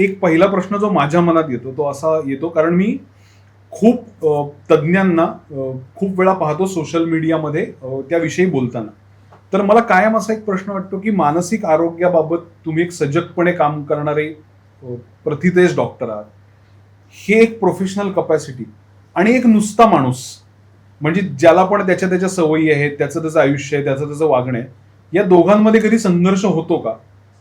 एक पहिला प्रश्न जो माझ्या मनात येतो तो असा येतो कारण मी खूप तज्ज्ञांना खूप वेळा पाहतो सोशल मीडियामध्ये त्याविषयी बोलताना. तर मला कायम असा एक प्रश्न वाटतो की मानसिक आरोग्याबाबत तुम्ही एक सजगपणे काम करणारे अ, प्रथितेश डॉक्टर आहात. हे एक प्रोफेशनल कपॅसिटी आणि एक नुसता माणूस म्हणजे ज्याला पण त्याच्या त्याच्या सवयी आहेत त्याचं त्याचं आयुष्य आहे त्याचं त्याचं वागणं आहे या दोघांमध्ये कधी संघर्ष होतो का?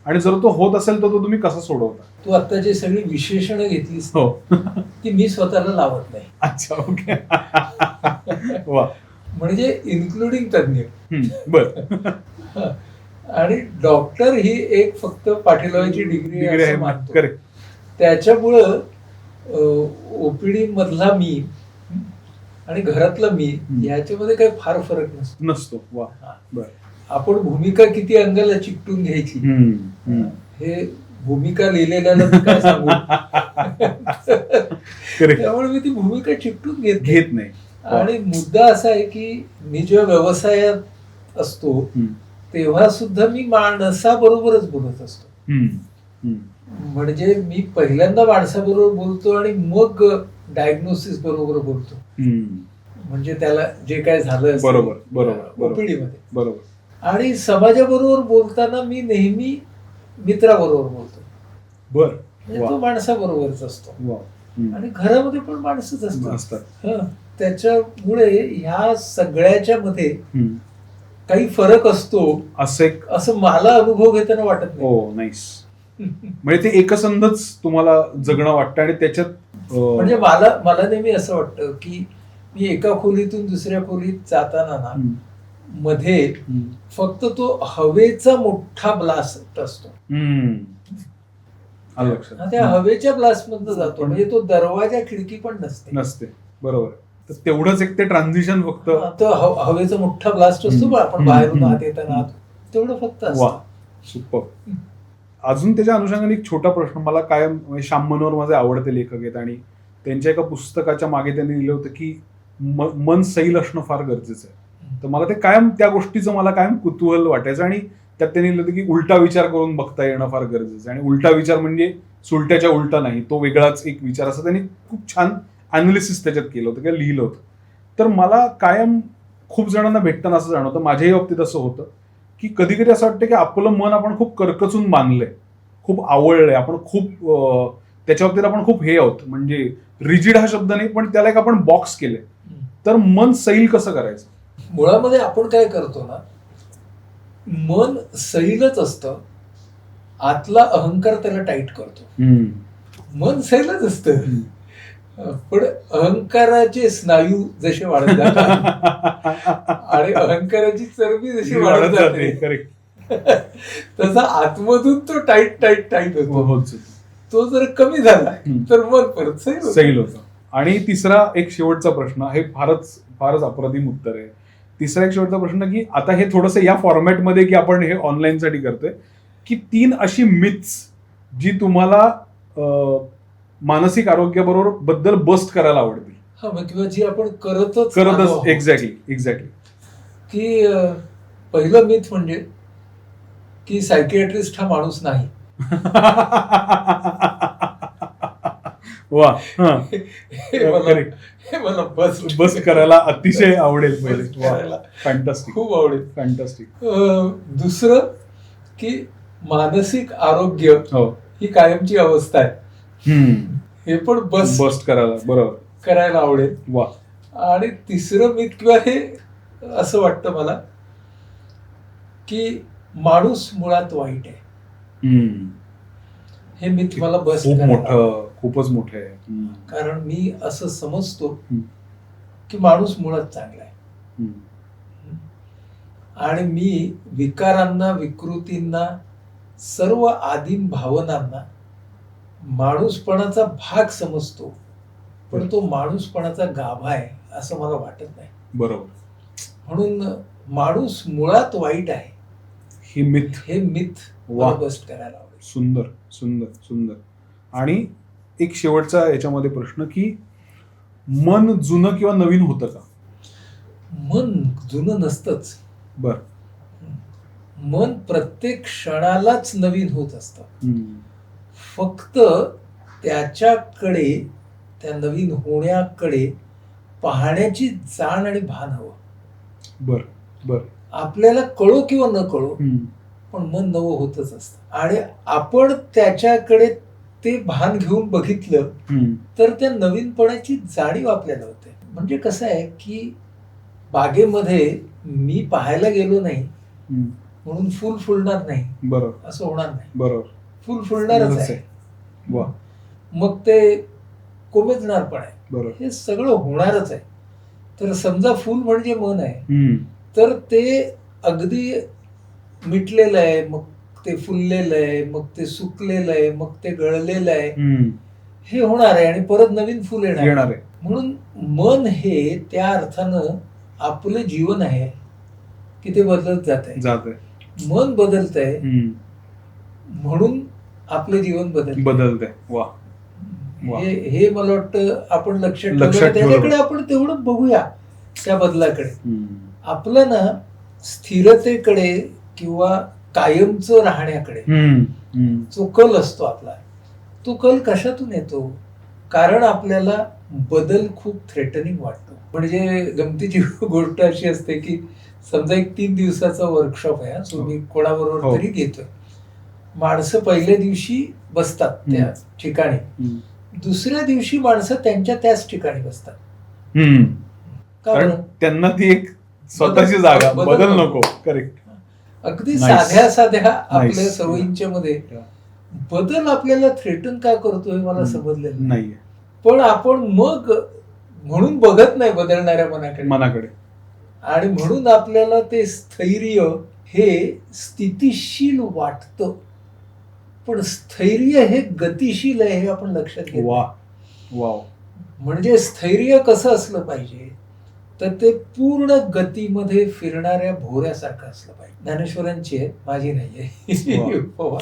आणि जर तो होत असेल तर तो तुम्ही कसा सोडवता? तू आता जे सगळी विशेषणं घेतलीस हो. ती मी स्वतःला लावत नाही. अच्छा ओके. वा. म्हणजे इन्क्लुडिंग तज्ञ. हम्म, बर. हं. आणि डॉक्टर ही एक फक्त पाठीलावाची डिग्री डिग्री आहे असं मानतो. करेक्ट त्याच्यामुळं ओपीडी मधला मी आणि घरातला मी हं. ह्याच्यामध्ये काही फार फरक नसतो. नसतो. वा. हा. बर. आपण भूमिका किती अंगाला चिकटून घ्यायची. हे भूमिका लिहिलेल्याला मी काय सांगू त्यामुळे मी ती भूमिका चिकटून घेत नाही. घेत नाही आणि मुद्दा असा आहे की मी जेव्हा व्यवसायात असतो तेव्हा सुद्धा मी माणसाबरोबरच बोलत असतो. म्हणजे मी पहिल्यांदा माणसाबरोबर बोलतो आणि मग डायग्नोसिस बरोबर बोलतो. म्हणजे त्याला जे काय झालं बरोबर, बरोबर, बरोबर. आणि समाजाबरोबर बोलताना मी नेहमी मित्राबरोबर बोलतो. बर. म्हणजे तो माणसाबरोबरच असतो. आणि घरामध्ये पण माणसंच असतात. हं. त्याच्यामुळे ह्या सगळ्याच्या मध्ये. काही फरक असतो असं असं मला अनुभव घेताना वाटत नाही. हो नाईस. म्हणजे ते एकसंधच तुम्हाला जगणं वाटतं आणि त्याच्यात म्हणजे मला मला नेहमी असं वाटतं की मी एका खोलीतून दुसऱ्या खोलीत जाताना ना मध्ये फक्त तो हवेचा मोठा ब्लास्ट असतो. त्या हवेच्या ब्लास्ट मधनं जातो. म्हणजे तो दरवाजा खिडकी पण नसते. नसते. बरोबर. तर तेवढंच एक ते ट्रान्झिशन फक्त. हवेचा मोठा ब्लास्ट असतो. बघ आपण. बाहेरून. आत येताना तेवढं फक्त सुपर अजून त्याच्या अनुषंगाने एक छोटा प्रश्न मला कायम म्हणजे श्याम मनोहर माझे आवडते लेखक आहेत आणि त्यांच्या एका पुस्तकाच्या मागे त्यांनी लिहिलं होतं की मन सैल असणं फार गरजेचं आहे. तर मला ते कायम त्या गोष्टीचं मला कायम कुतूहल वाटायचं आणि त्यात त्यांनी लिहिलं की उलटा विचार करून बघता येणं फार गरजेचं आहे. आणि उलटा विचार म्हणजे सुलट्याच्या उलटा नाही तो वेगळाच एक विचार असं त्यांनी खूप छान अनालिसिस त्याच्यात केलं होतं किंवा लिहिलं होतं. तर मला कायम खूप जणांना भेटताना असं जाणवतं माझ्याही बाबतीत असं होतं की कधी कधी असं वाटतं की आपलं मन आपण खूप करकचून बांधलंय खूप आवडलंय आपण खूप त्याच्या बाबतीत आपण खूप हे आहोत. म्हणजे रिजिड हा शब्द नाही पण त्याला एक आपण बॉक्स केले हम्म. तर मन सैल कसं करायचं? मुळामध्ये आपण काय करतो ना मन सैलच असतं आतला अहंकार त्याला टाईट करतो. मन सैलच असतं. पण अहंकाराचे स्नायू जसे वाढत जातात आणि अहंकाराची चरबी जशी वाढत जाते तसा आतमधून तो टाईट टाईट टाईट होतो. होत तो जर कमी झाला. तर मन परत सैल होतं. सैल होतं. आणि तिसरा एक शेवटचा प्रश्न हे फारच फारच अप्रतिम उत्तर आहे. तिसरा एक शेवटचा प्रश्न की आता हे थोडंसं या फॉर्मॅटमध्ये की आपण हे ऑनलाईन साठी करतोय की तीन अशी मिथ्स जी तुम्हाला मानसिक आरोग्याबरोबरबद्दल बस्ट करायला आवडतील. हा किंवा जी आपण करतच करतच. एक्झॅक्टली एक्झॅक्टली की पहिलं मिथ म्हणजे की सायकियाट्रिस्ट हा माणूस नाही. वा मला बस बस करायला अतिशय आवडेल पहिले. खूप आवडेल. फॅन्टास्टिक दुसरं की मानसिक आरोग्य हो. ही कायमची अवस्था आहे. हे पण बस बस्ट करायला बरोबर. करायला आवडेल. वा. आणि तिसरं मिथ किंवा हे असं वाटतं मला की माणूस मुळात वाईट आहे. हम्म. हे मिथ मला बस. मोठं खूपच मोठं आहे. कारण मी असं समजतो. की माणूस मुळात चांगला आहे. आणि मी विकारांना विकृतींना सर्व आदिम भावनांना माणूसपणाचा भाग समजतो. पण तो माणूसपणाचा गाभा आहे असं मला वाटत नाही. बरोबर. म्हणून माणूस मुळात वाईट आहे. ही मिथ. हे मिथ वा. बस्ट करायला सुंदर सुंदर सुंदर. आणि एक शेवटचा याच्यामध्ये प्रश्न की मन जुनं किंवा नवीन होतं का? मन जुनं नसतंच. बर. मन प्रत्येक क्षणालाच नवीन होत असतं. फक्त त्याच्याकडे त्या नवीन होण्याकडे पाहण्याची जाण आणि भान हवं. बर बर. आपल्याला कळो किंवा न कळो. पण मन नवं होतच असतं. आणि आपण त्याच्याकडे ते भान घेऊन बघितलं. तर त्या नवीनपणाची जाणीव आपल्याला होते. म्हणजे कसं आहे की बागेमध्ये मी पाहायला गेलो नाही. म्हणून फुल फुलणार नाही बरोबर. असं होणार नाही. बरोबर. फुल फुलणारच आहे. मग ते कोमेजणार पण आहे. बरोबर. हे सगळं होणारच आहे. तर समजा फुल म्हणजे मन आहे. तर ते अगदी मिटलेलं आहे मग ते फुललेलं आहे मग ते सुकलेलं आहे मग ते गळलेलं आहे. हे होणार आहे आणि परत नवीन फुल येणार आहे. आहे म्हणून मन हे त्या अर्थानं आपलं जीवन आहे की ते बदलत जात आहे जात आहे मन बदलत आहे. म्हणून आपलं जीवन बदल बदलते वा. हे हे मला वाटतं आपण ठेवलं त्याच्याकडे आपण तेवढं बघूया त्या बदलाकडे. आपलं ना स्थिरतेकडे किंवा कायमचं राहण्याकडे. जो कल असतो आपला तो कल कशातून येतो कारण आपल्याला बदल खूप थ्रेटनिंग वाटतो म्हणजे गमतीची गोष्ट अशी असते की समजा एक तीन दिवसाचा वर्कशॉप आहे हा, जो मी हो. कोणाबरोबर तरी घेतोय माणसं पहिल्या दिवशी बसतात त्या. ठिकाणी. दुसऱ्या दिवशी माणसं त्यांच्या त्याच ठिकाणी बसतात कारण? त्यांना ती एक स्वतःची जागा बदल. नको करेक्ट अगदी. साध्या साध्या आपल्या. सवयींच्या मध्ये. बदल आपल्याला थ्रेटन का करतोय मला हम्म. समजलेलं नाही. पण आपण मग म्हणून बघत नाही बदलणाऱ्या मनाकडे मनाकडे आणि म्हणून आपल्याला ते स्थैर्य हे स्थितिशील वाटतं पण स्थैर्य हे गतिशील आहे हे आपण लक्षात घेत वा. वाव म्हणजे स्थैर्य कसं असलं पाहिजे तर ते पूर्ण गतीमध्ये फिरणाऱ्या भोऱ्यासारखं असलं पाहिजे. ज्ञानेश्वरांची आहे माझी नाहीये. बाबा.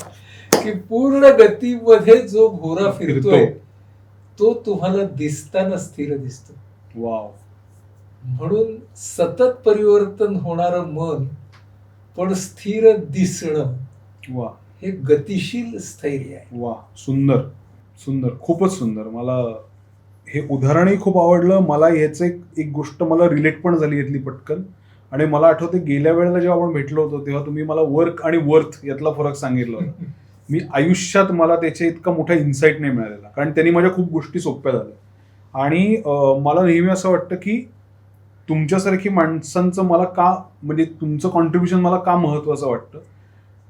की पूर्ण गतीमध्ये जो भोरा फिरतोय तो तुम्हाला दिसताना स्थिर दिसतो. वाव. म्हणून सतत परिवर्तन होणारं मन पण स्थिर दिसणं वा. हे गतिशील स्थैर्य आहे. वा. सुंदर. सुंदर. खूपच सुंदर. मला हे उदाहरणही खूप आवडलं. मला ह्याचं एक एक गोष्ट मला रिलेट पण झाली यातली पटकन. आणि मला आठवते गेल्या वेळेला जेव्हा आपण भेटलो होतो तेव्हा तुम्ही मला वर्क आणि वर्थ यातला फरक सांगितला होता. मी आयुष्यात मला त्याचे इतका मोठा इन्साइट नाही मिळालेला. कारण त्यांनी माझ्या खूप गोष्टी सोप्या झाल्या. आणि मला नेहमी असं वाटतं की तुमच्यासारखी माणसांचं मला का म्हणजे तुमचं कॉन्ट्रीब्युशन मला का महत्वाचं वाटतं?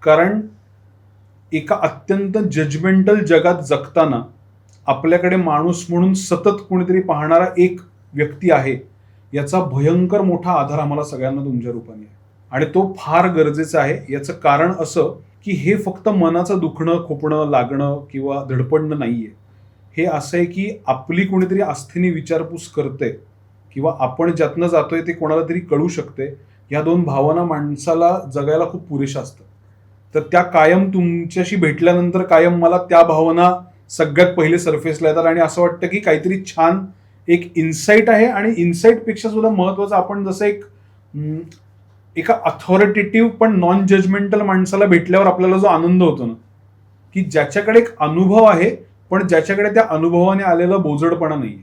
कारण एका अत्यंत जजमेंटल जगात जगताना आपल्याकडे माणूस म्हणून सतत कोणीतरी पाहणारा एक व्यक्ती आहे याचा भयंकर मोठा आधार आम्हाला सगळ्यांना तुमच्या रूपाने आहे. आणि तो फार गरजेचा आहे. याचं कारण असं की हे फक्त मनाचं दुखणं खोपणं लागणं किंवा धडपडणं नाहीये. हे असं आहे की आपली कोणीतरी आस्थेने विचारपूस करते किंवा आपण ज्यातनं जातोय ते कोणाला तरी कळू शकते. या दोन भावना माणसाला जगायला खूप पुरेशा असतात. तर त्या कायम तुमच्याशी भेटल्यानंतर कायम मला त्या भावना सगळ्यात पहिले सरफेसला येतात आणि असं वाटतं की काहीतरी छान एक इन्साईट आहे आणि इन्साईटपेक्षा सुद्धा महत्वाचं आपण जसं एक एका अथॉरिटेटिव्ह पण नॉन जजमेंटल माणसाला भेटल्यावर आपल्याला जो आनंद होतो ना की ज्याच्याकडे एक अनुभव आहे पण ज्याच्याकडे त्या अनुभवाने आलेला बोजडपणा नाही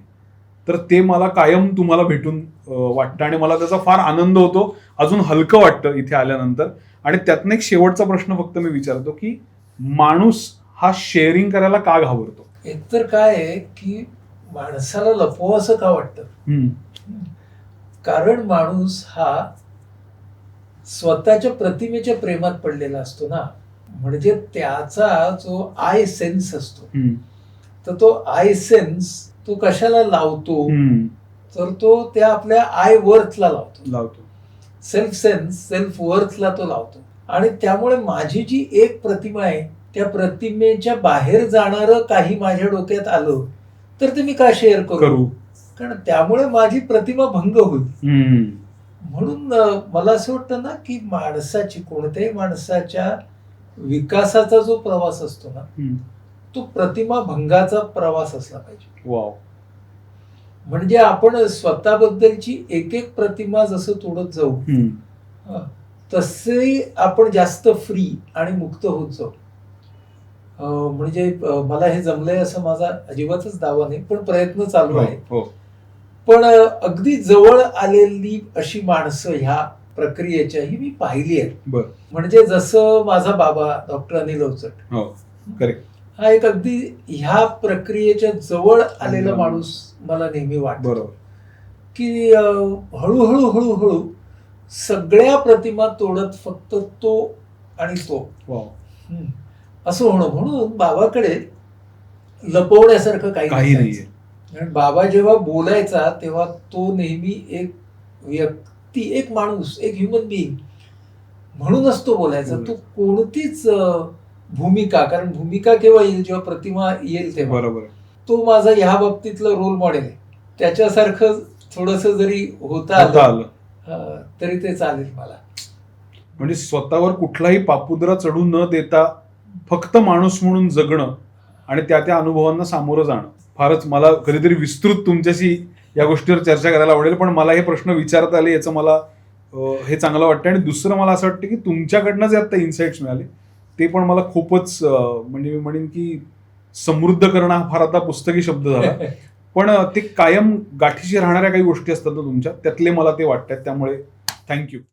तर ते मला कायम तुम्हाला भेटून वाटतं आणि मला त्याचा फार आनंद होतो. अजून हलकं वाटतं इथे आल्यानंतर. आणि त्यातनं एक शेवटचा प्रश्न फक्त मी विचारतो की माणूस हा शेअरिंग करायला का घाबरतो? एकतर काय आहे की माणसाला लपवा असं का वाटतं? कारण माणूस हा स्वतःच्या प्रतिमेच्या प्रेमात पडलेला असतो ना. म्हणजे त्याचा जो आय सेन्स असतो तर तो आय सेन्स तो कशाला लावतो. तर तो त्या आपल्या आय वर्थला लावतो. लावतो. सेल्फ सेन्स सेल्फ वर्थला तो लावतो. आणि त्यामुळे माझी जी एक प्रतिमा आहे त्या प्रतिमेच्या बाहेर जाणारं काही माझ्या डोक्यात आलं तर ते मी का शेअर करू? करू. कारण त्यामुळे माझी प्रतिमा भंग होईल. म्हणून मला असं वाटतं ना की माणसाची कोणत्याही माणसाच्या विकासाचा जो प्रवास असतो ना. तो प्रतिमा भंगाचा प्रवास असला पाहिजे. वाव. म्हणजे आपण स्वतःबद्दलची एक एक प्रतिमा जसं तोडत जाऊ तसे आपण जास्त फ्री आणि मुक्त होत जाऊ. म्हणजे मला हे जमलंय असं माझा अजिबातच दावा नाही पण प्रयत्न चालू आहे. हो. पण अगदी जवळ आलेली अशी माणसं ह्या प्रक्रियेच्या ही मी पाहिली आहेत. म्हणजे जसं माझा बाबा डॉक्टर अनिल अवचट हो करेक्ट हा एक अगदी ह्या प्रक्रियेच्या जवळ आलेला. माणूस मला नेहमी वाटतो. की हळूहळू हळूहळू सगळ्या प्रतिमा तोडत फक्त तो आणि तो. असं होणं म्हणून बाबाकडे लपवण्यासारखं काही. नाहीये. कारण बाबा जेव्हा बोलायचा तेव्हा तो नेहमी एक व्यक्ती एक माणूस एक ह्युमन बिईंग म्हणूनच तो बोलायचा. तो कोणतीच भूमिका कारण भूमिका केव्हा येईल? जेव्हा प्रतिमा येईल तेव्हा. बरोबर. तो माझा ह्या बाबतीतलं रोल मॉडेल आहे. त्याच्यासारखं थोडस जरी होता आलं तरी ते चालेल मला. म्हणजे स्वतःवर कुठलाही पापुद्रा चढू न देता फक्त माणूस म्हणून जगणं आणि त्या त्या अनुभवांना सामोरं जाणं. फारच मला कधीतरी विस्तृत तुमच्याशी या गोष्टीवर चर्चा करायला आवडेल पण मला हे प्रश्न विचारता आले याचं मला हे चांगलं वाटतं आणि दुसरं मला असं वाटतं की तुमच्याकडनं जे आता इन्साइट्स मिळाले ते पण मला खूपच म्हणजे मी म्हणेन की समृद्ध करणं हा फार आता पुस्तकी शब्द झाला. पण ते कायम गाठीशी राहणाऱ्या काही गोष्टी असतात ना तुमच्या त्यातले मला ते वाटतात त्यामुळे थँक्यू